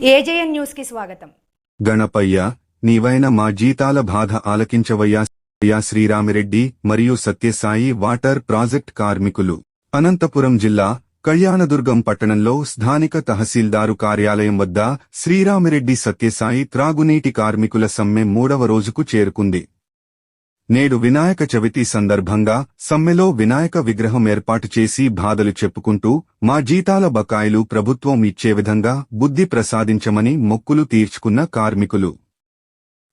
AJN న్యూస్కి స్వాగతం. గణపయ్య నీవైన మా జీతాల బాధ ఆలకించవయ్యా శ్రీరామిరెడ్డి మరియు సత్యసాయి వాటర్ ప్రాజెక్ట్ కార్మికులు. అనంతపురం జిల్లా కళ్యాణదుర్గం పట్టణంలో స్థానిక తహసీల్దారు కార్యాలయం వద్ద శ్రీరామిరెడ్డి సత్యసాయి త్రాగునీటి కార్మికుల సమ్మె మూడవ రోజుకు చేరుకుంది. నేడు వినాయక చవితి సందర్భంగా సమ్మెలో వినాయక విగ్రహం ఏర్పాటు చేసి బాధలు చెప్పుకుంటూ మా జీతాల బకాయిలు ప్రభుత్వం ఇచ్చే విధంగా బుద్ధి ప్రసాదించమని మొక్కులు తీర్చుకున్న కార్మికులు.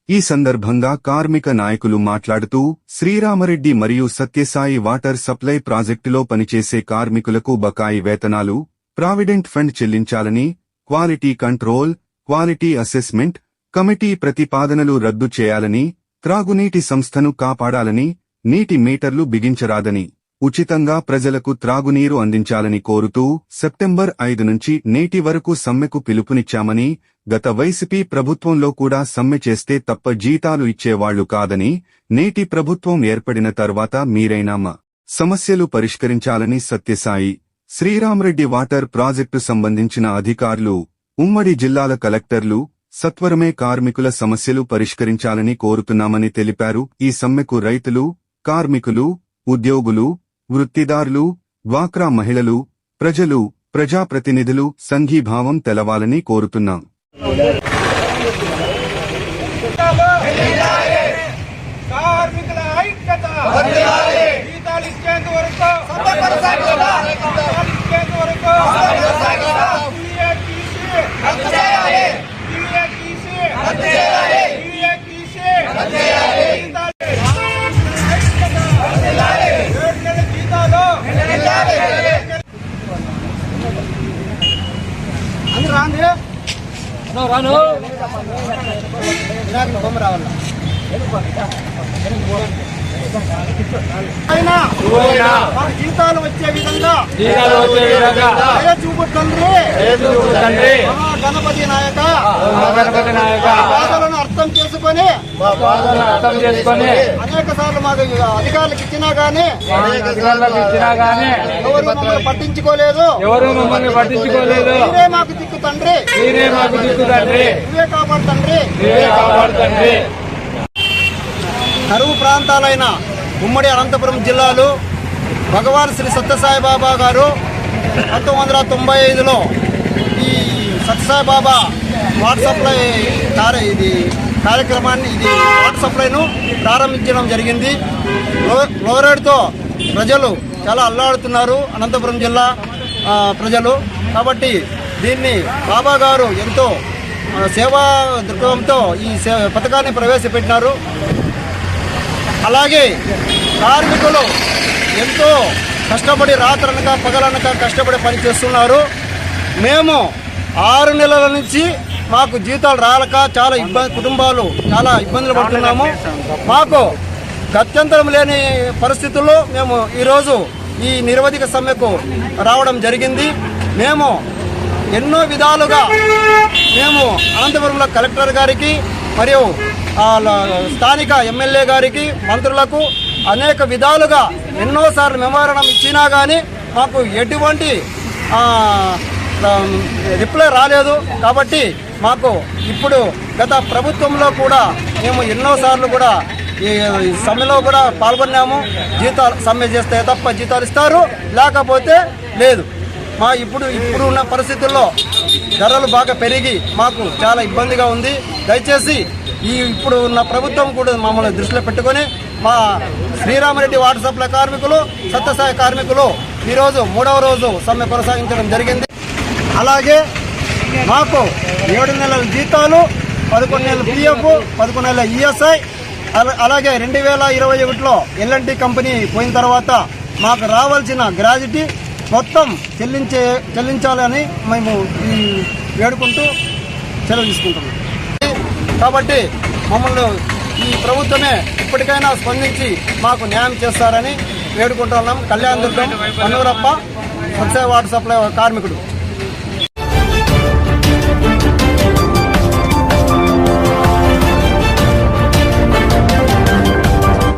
ఈ సందర్భంగా కార్మిక నాయకులు మాట్లాడుతూ శ్రీరామరెడ్డి మరియు సత్యసాయి వాటర్ సప్లై ప్రాజెక్టులో పనిచేసే కార్మికులకు బకాయి వేతనాలు ప్రావిడెంట్ ఫండ్ చెల్లించాలని quality control quality assessment committee ప్రతిపాదనలు రద్దు చేయాలని త్రాగునీటి సంస్థను కాపాడాలని నీటి మీటర్లు బిగించరాదని ఉచితంగా ప్రజలకు త్రాగునీరు అందించాలని కోరుతూ సెప్టెంబర్ ఐదు నుంచి నేటి వరకు సమ్మెకు పిలుపునిచ్చామని గత వైసీపీ ప్రభుత్వంలో కూడా సమ్మె చేస్తే తప్ప జీతాలు ఇచ్చేవాళ్ళు కాదని నేటి ప్రభుత్వం ఏర్పడిన తర్వాత మీరైనా మా సమస్యలు పరిష్కరించాలని సత్యసాయి శ్రీరామరెడ్డి వాటర్ ప్రాజెక్టు సంబంధించిన అధికారులు ఉమ్మడి జిల్లాల కలెక్టర్లు సత్వరమే కార్మికుల సమస్యలు పరిష్కరించాలని కోరుతున్నామని తెలిపారు. ఈ సమ్మెకు రైతులు కార్మికులు ఉద్యోగులు వృత్తిదారులు డ్వాక్రా మహిళలు ప్రజలు ప్రజాప్రతినిధులు సంఘీభావం తెలవాలని కోరుతున్నాం. మాకు జీతాలు వచ్చే విధంగా జీతాలు వచ్చే విధంగా దయ చూపు తండ్రి యేసు తండ్రి గణపతి నాయక. గణపతి నాయక. చేసుకొని మా బాధలను అర్థం చేసుకొని అనేక సార్లు మాకు అధికారులకు ఇచ్చినా గానీ అధికారులకు ఇచ్చినా గానీ ఎవరు మమ్మల్ని పట్టించుకోలేదు. ఎవరు మమ్మల్ని పట్టించుకోలేదు. మీరే మాకు దిక్కు తండ్రి. మీరే మాకు దిక్కు తండ్రి. నువ్వే కాపాడు తండ్రి మీరే కాపాడు తండ్రి కరువు ప్రాంతాలైన ఉమ్మడి అనంతపురం జిల్లాలో భగవాన్ శ్రీ సత్యసాయి బాబా గారు పంతొమ్మిది వందల తొంభై ఐదులో ఈ సత్యసాయి బాబా వాటర్ సప్లై కార్య ఇది కార్యక్రమాన్ని ఇది వాటర్ సప్లైను ప్రారంభించడం జరిగింది. లో- ప్రజలు చాలా అల్లాడుతున్నారు. అనంతపురం జిల్లా ప్రజలు. కాబట్టి దీన్ని బాబా గారు ఎంతో సేవా దృక్పథంతో ఈ పథకాన్ని ప్రవేశపెట్టినారు. అలాగే కార్మికులు ఎంతో కష్టపడి రాత్రనక పగలనక కష్టపడి పనిచేస్తున్నారు. మేము ఆరు నెలల నుంచి మాకు జీతాలు రాలక చాలా ఇబ్బంది కుటుంబాలు చాలా ఇబ్బందులు పడుతున్నాము. మాకు గత్యంతరం లేని పరిస్థితుల్లో మేము ఈరోజు ఈ నిరవధిక సమ్మెకు రావడం జరిగింది. మేము ఎన్నో విధాలుగా మేము అనంతపురంలో కలెక్టర్ గారికి మరియు స్థానిక ఎమ్మెల్యే గారికి మంత్రులకు అనేక విధాలుగా ఎన్నోసార్లు మెమోరణం ఇచ్చినా కానీ మాకు ఎటువంటి రిప్లై రాలేదు. కాబట్టి మాకు ఇప్పుడు గత ప్రభుత్వంలో కూడా మేము ఎన్నోసార్లు కూడా ఈ సమ్మెలో కూడా పాల్గొన్నాము. జీతాలు సమ్మె చేస్తే తప్ప జీతాలు ఇస్తారు లేకపోతే లేదు. మా ఇప్పుడు ఇప్పుడు ఉన్న పరిస్థితుల్లో ధరలు బాగా పెరిగి మాకు చాలా ఇబ్బందిగా ఉంది. దయచేసి ఈ ఇప్పుడు ఉన్న ప్రభుత్వం కూడా మమ్మల్ని దృష్టిలో పెట్టుకొని మా శ్రీరామరెడ్డి వాటర్ సప్లై కార్మికులు సత్యసాయి కార్మికులు ఈరోజు మూడవ రోజు సమ్మె కొనసాగించడం జరిగింది. అలాగే మాకు ఏడు నెలల జీతాలు పదకొండు నెలల పిఎఫ్ పదకొండు నెలల ఈఎస్ఐ అలాగే రెండు వేల ఇరవై ఒకటిలో ఎల్ఎన్టీ కంపెనీ పోయిన తర్వాత మాకు రావాల్సిన గ్రాడ్యుటీ మొత్తం చెల్లించే చెల్లించాలని మేము ఈ వేడుకుంటూ సెలవు తీసుకుంటున్నాం. కాబట్టి మమ్మల్ని ఈ ప్రభుత్వమే ఇప్పటికైనా స్పందించి మాకు న్యాయం చేస్తారని వేడుకుంటున్నాం కళ్యాణ్ దుర్గం కన్నూరప్ప వచ్చే వాటర్ సప్లై కార్మికుడు.